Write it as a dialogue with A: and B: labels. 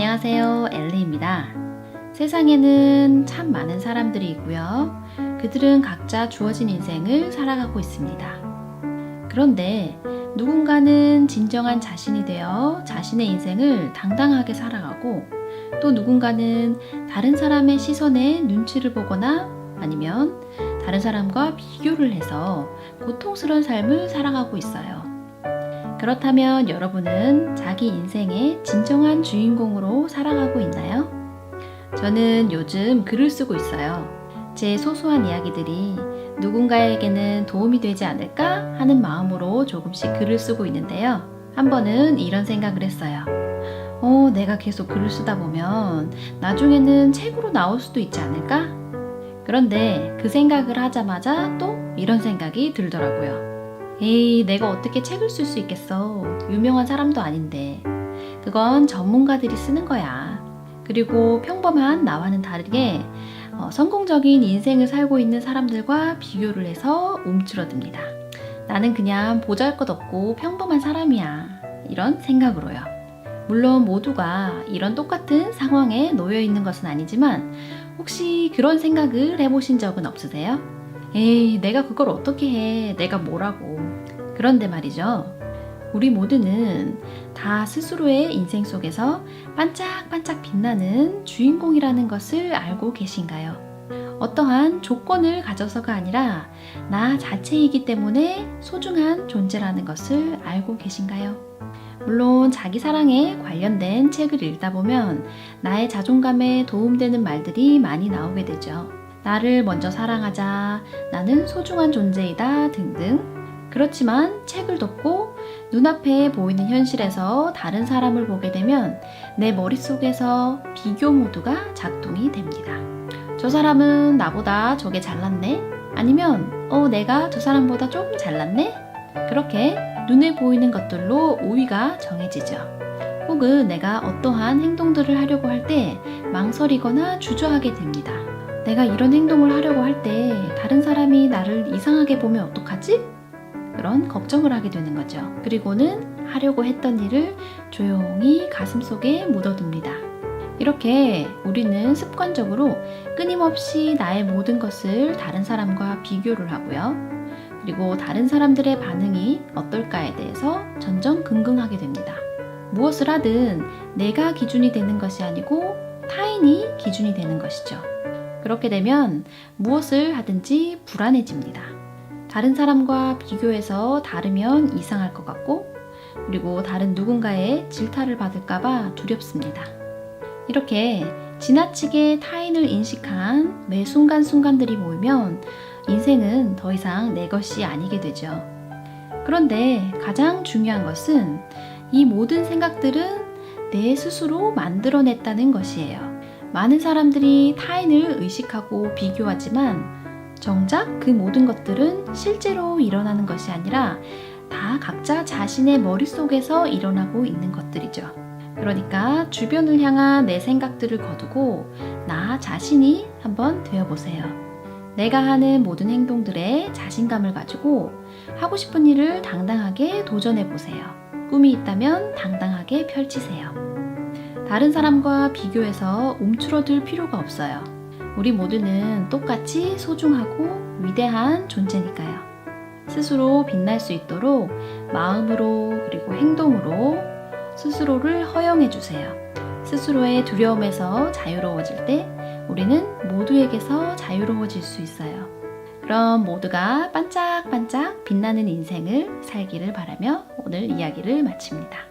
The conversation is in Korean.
A: 안녕하세요. 엘리입니다. 세상에는 참 많은 사람들이 있고요. 그들은 각자 주어진 인생을 살아가고 있습니다. 그런데 누군가는 진정한 자신이 되어 자신의 인생을 당당하게 살아가고 또 누군가는 다른 사람의 시선에 눈치를 보거나 아니면 다른 사람과 비교를 해서 고통스러운 삶을 살아가고 있어요. 그렇다면 여러분은 자기 인생의 진정한 주인공으로 살아가고 있나요? 저는 요즘 글을 쓰고 있어요. 제 소소한 이야기들이 누군가에게는 도움이 되지 않을까 하는 마음으로 조금씩 글을 쓰고 있는데요. 한 번은 이런 생각을 했어요. 어, 내가 계속 글을 쓰다 보면 나중에는 책으로 나올 수도 있지 않을까? 그런데 그 생각을 하자마자 또 이런 생각이 들더라고요. 에이, 내가 어떻게 책을 쓸 수 있겠어. 유명한 사람도 아닌데. 그건 전문가들이 쓰는 거야. 그리고 평범한 나와는 다르게 어, 성공적인 인생을 살고 있는 사람들과 비교를 해서 움츠러듭니다. 나는 그냥 보잘 것 없고 평범한 사람이야. 이런 생각으로요. 물론 모두가 이런 똑같은 상황에 놓여 있는 것은 아니지만 혹시 그런 생각을 해보신 적은 없으세요? 에이, 내가 그걸 어떻게 해? 내가 뭐라고. 그런데 말이죠. 우리 모두는 다 스스로의 인생 속에서 반짝반짝 빛나는 주인공이라는 것을 알고 계신가요? 어떠한 조건을 가져서가 아니라 나 자체이기 때문에 소중한 존재라는 것을 알고 계신가요? 물론 자기 사랑에 관련된 책을 읽다 보면 나의 자존감에 도움되는 말들이 많이 나오게 되죠. 나를 먼저 사랑하자, 나는 소중한 존재이다 등등. 그렇지만 책을 덮고 눈앞에 보이는 현실에서 다른 사람을 보게 되면 내 머릿속에서 비교 모드가 작동이 됩니다. 저 사람은 나보다 저게 잘났네? 아니면, 어, 내가 저 사람보다 조금 잘났네? 그렇게 눈에 보이는 것들로 우위가 정해지죠. 혹은 내가 어떠한 행동들을 하려고 할 때 망설이거나 주저하게 됩니다. 내가 이런 행동을 하려고 할 때 다른 사람이 나를 이상하게 보면 어떡하지? 그런 걱정을 하게 되는 거죠. 그리고는 하려고 했던 일을 조용히 가슴 속에 묻어둡니다. 이렇게 우리는 습관적으로 끊임없이 나의 모든 것을 다른 사람과 비교를 하고요. 그리고 다른 사람들의 반응이 어떨까에 대해서 전전긍긍하게 됩니다. 무엇을 하든 내가 기준이 되는 것이 아니고 타인이 기준이 되는 것이죠. 그렇게 되면 무엇을 하든지 불안해집니다. 다른 사람과 비교해서 다르면 이상할 것 같고, 그리고 다른 누군가의 질타를 받을까봐 두렵습니다. 이렇게 지나치게 타인을 인식한 매 순간순간들이 모이면 인생은 더 이상 내 것이 아니게 되죠. 그런데 가장 중요한 것은 이 모든 생각들은 내 스스로 만들어냈다는 것이에요. 많은 사람들이 타인을 의식하고 비교하지만 정작 그 모든 것들은 실제로 일어나는 것이 아니라 다 각자 자신의 머릿속에서 일어나고 있는 것들이죠. 그러니까 주변을 향한 내 생각들을 거두고 나 자신이 한번 되어보세요. 내가 하는 모든 행동들에 자신감을 가지고 하고 싶은 일을 당당하게 도전해보세요. 꿈이 있다면 당당하게 펼치세요. 다른 사람과 비교해서 움츠러들 필요가 없어요. 우리 모두는 똑같이 소중하고 위대한 존재니까요. 스스로 빛날 수 있도록 마음으로 그리고 행동으로 스스로를 허용해 주세요. 스스로의 두려움에서 자유로워질 때 우리는 모두에게서 자유로워질 수 있어요. 그럼 모두가 반짝반짝 빛나는 인생을 살기를 바라며 오늘 이야기를 마칩니다.